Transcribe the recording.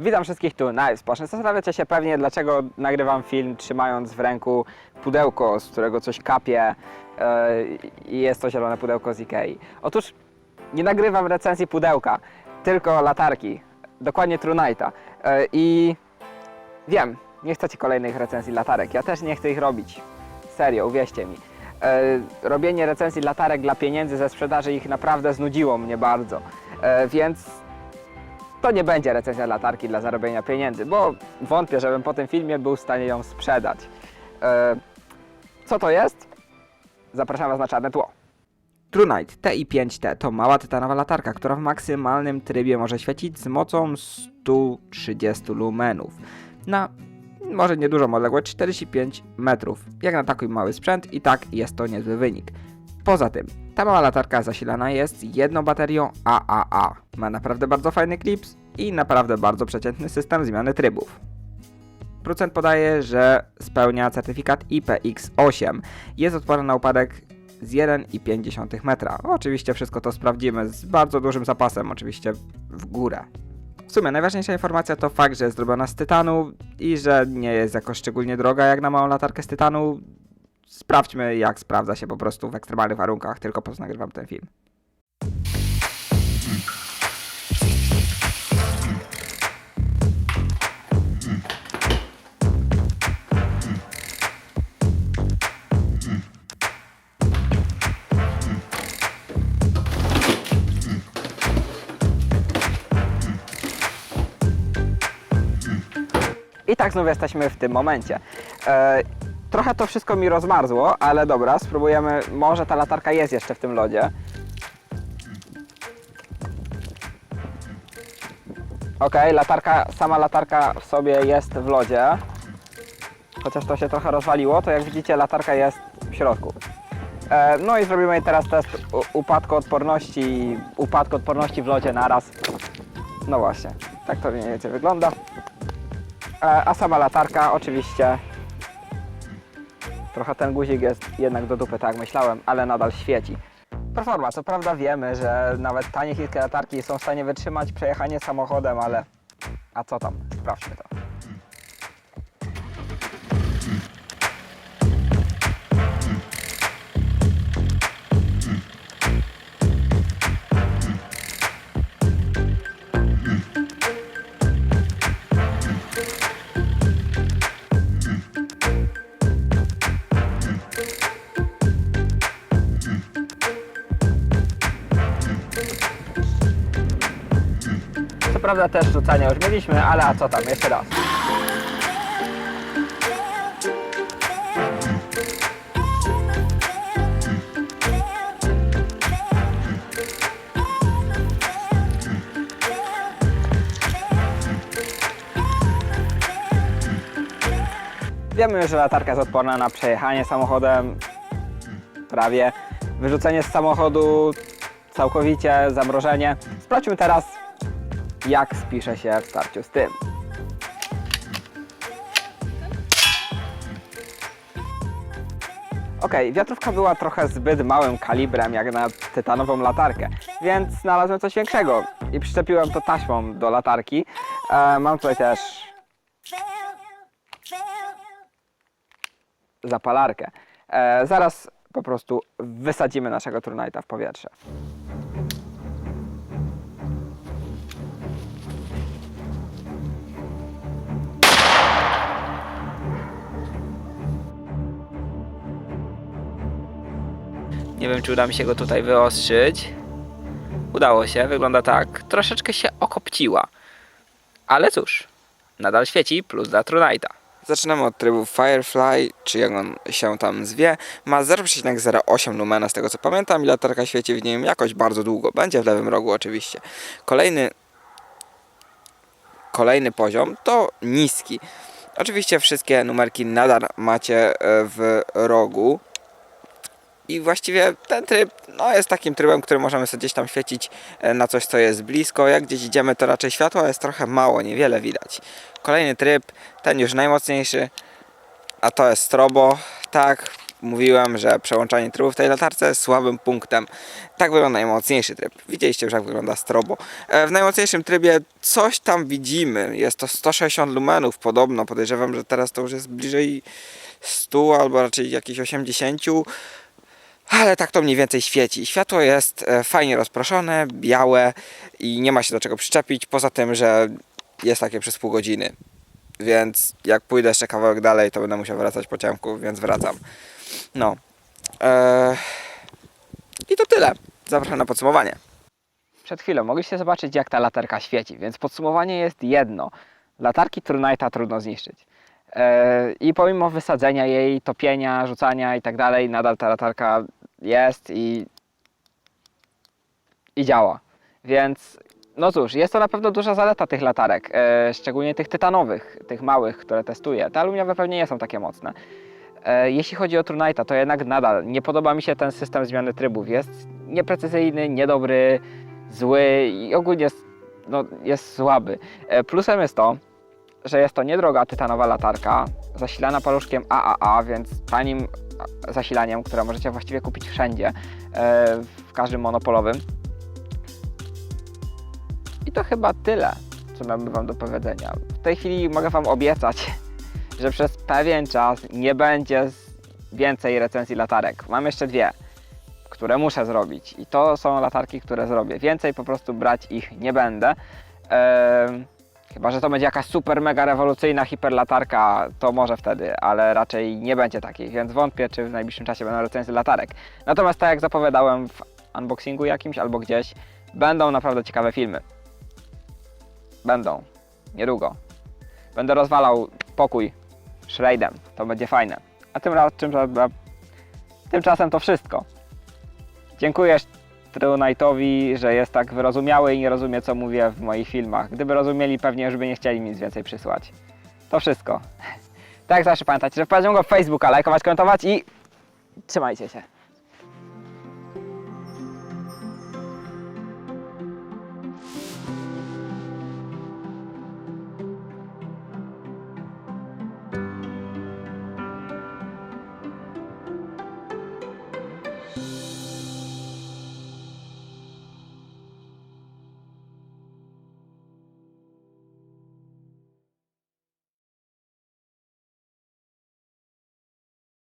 Witam wszystkich tu na Xbox. Zastanawiacie się pewnie, dlaczego nagrywam film trzymając w ręku pudełko, z którego coś kapie e, i jest to zielone pudełko z Ikei. Otóż nie nagrywam recenzji pudełka, tylko latarki, dokładnie True Nighta. E, I wiem, nie chcecie kolejnych recenzji latarek, ja też nie chcę ich robić. Serio, uwierzcie mi. E, robienie recenzji latarek dla pieniędzy ze sprzedaży ich naprawdę znudziło mnie bardzo. E, więc to nie będzie recenzja latarki dla zarobienia pieniędzy, bo wątpię, żebym po tym filmie był w stanie ją sprzedać. E, co to jest? Zapraszam Was na czarne tło. TrueNight TI5T to mała tytanowa latarka, która w maksymalnym trybie może świecić z mocą 130 lumenów na może niedużą odległość 45 metrów. Jak na taki mały sprzęt i tak jest to niezły wynik. Poza tym, ta mała latarka zasilana jest jedną baterią AAA. Ma naprawdę bardzo fajny klips i naprawdę bardzo przeciętny system zmiany trybów. Producent podaje, że spełnia certyfikat IPX8. Jest odporny na upadek z 1,5 metra. Oczywiście wszystko to sprawdzimy z bardzo dużym zapasem, oczywiście w górę. W sumie najważniejsza informacja to fakt, że jest zrobiona z tytanu i że nie jest jakoś szczególnie droga jak na małą latarkę z tytanu. Sprawdźmy jak sprawdza się po prostu w ekstremalnych warunkach, tylko po nagrywam ten film. I tak znów jesteśmy w tym momencie. Trochę to wszystko mi rozmarzło, ale dobra, spróbujemy. Może ta latarka jest jeszcze w tym lodzie. Ok, latarka, sama latarka w sobie jest w lodzie. Chociaż to się trochę rozwaliło, to jak widzicie latarka jest w środku. E, no i zrobimy teraz test upadku odporności, upadku odporności w lodzie naraz. No właśnie, tak to mniej więcej wygląda. E, A sama latarka oczywiście trochę ten guzik jest jednak do dupy, tak jak myślałem, ale nadal świeci. Performa, co prawda wiemy, że nawet tanie chińskie latarki są w stanie wytrzymać przejechanie samochodem, ale a co tam? Sprawdźmy to. Prawda też rzucania już mieliśmy, ale a co tam? Jeszcze raz. Wiemy że latarka jest odporna na przejechanie samochodem, prawie. Wyrzucenie z samochodu całkowicie, zamrożenie. Sprawdźmy teraz, jak spisze się w starciu z tym. Ok, wiatrówka była trochę zbyt małym kalibrem jak na tytanową latarkę, więc znalazłem coś większego i przyczepiłem to taśmą do latarki. E, mam tutaj też zapalarkę. E, zaraz po prostu wysadzimy naszego Trunajta w powietrze. Nie wiem, czy uda mi się go tutaj wyostrzyć. Udało się, wygląda tak. Troszeczkę się okopciła. Ale cóż, nadal świeci plus dla Trunajta. Zaczynamy od trybu Firefly, czy jak on się tam zwie. Ma 0,08 lumena z tego co pamiętam i latarka świeci w nim jakoś bardzo długo. Będzie w lewym rogu oczywiście. Kolejny kolejny poziom to niski. Oczywiście wszystkie numerki nadal macie e, w rogu. I właściwie ten tryb no, jest takim trybem, który możemy sobie gdzieś tam świecić e, na coś, co jest blisko. Jak gdzieś idziemy, to raczej światła jest trochę mało, niewiele widać. Kolejny tryb, ten już najmocniejszy, a to jest strobo. Tak, mówiłem, że przełączanie trybu w tej latarce jest słabym punktem. Tak wygląda najmocniejszy tryb. Widzieliście już jak wygląda strobo. E, W najmocniejszym trybie coś tam widzimy. Jest to 160 lumenów podobno. Podejrzewam, że teraz to już jest bliżej 100 albo raczej jakichś 80. Ale tak to mniej więcej świeci. Światło jest e, fajnie rozproszone, białe i nie ma się do czego przyczepić, poza tym, że jest takie przez pół godziny. Więc jak pójdę jeszcze kawałek dalej, to będę musiał wracać po ciemku, więc wracam. No. Eee... I to tyle. Zapraszam na podsumowanie. Przed chwilą mogliście zobaczyć, jak ta latarka świeci, więc podsumowanie jest jedno. Latarki Trunite'a trudno zniszczyć. E, I pomimo wysadzenia jej, topienia, rzucania i tak dalej, nadal ta latarka jest i, i działa. Więc no cóż, jest to na pewno duża zaleta tych latarek, e, szczególnie tych tytanowych, tych małych, które testuję. Te aluminiowe pewnie nie są takie mocne. E, Jeśli chodzi o Trunite'a, to jednak nadal nie podoba mi się ten system zmiany trybów. Jest nieprecyzyjny, niedobry, zły i ogólnie jest, no, jest słaby. E, Plusem jest to, że jest to niedroga tytanowa latarka, zasilana paluszkiem AAA, więc tanim zasilaniem, które możecie właściwie kupić wszędzie, e, w każdym monopolowym. I to chyba tyle, co miałbym Wam do powiedzenia. W tej chwili mogę Wam obiecać, że przez pewien czas nie będzie więcej recenzji latarek. Mam jeszcze dwie, które muszę zrobić i to są latarki, które zrobię. Więcej po prostu brać ich nie będę. Em, chyba, że to będzie jakaś super, mega rewolucyjna hiperlatarka, to może wtedy, ale raczej nie będzie takiej, więc wątpię, czy w najbliższym czasie będą recenzje latarek. Natomiast tak jak zapowiadałem w unboxingu jakimś albo gdzieś, będą naprawdę ciekawe filmy. Będą. Niedługo. Będę rozwalał pokój Shrade'em. To będzie fajne. A tym razem, tymczasem to wszystko. Dziękuję Trunite'owi, że jest tak wyrozumiały i nie rozumie, co mówię w moich filmach. Gdyby rozumieli, pewnie już by nie chcieli mi nic więcej przysłać. To wszystko. Tak zawsze pamiętajcie, że wprowadziłem go w Facebooka, lajkować, komentować i trzymajcie się.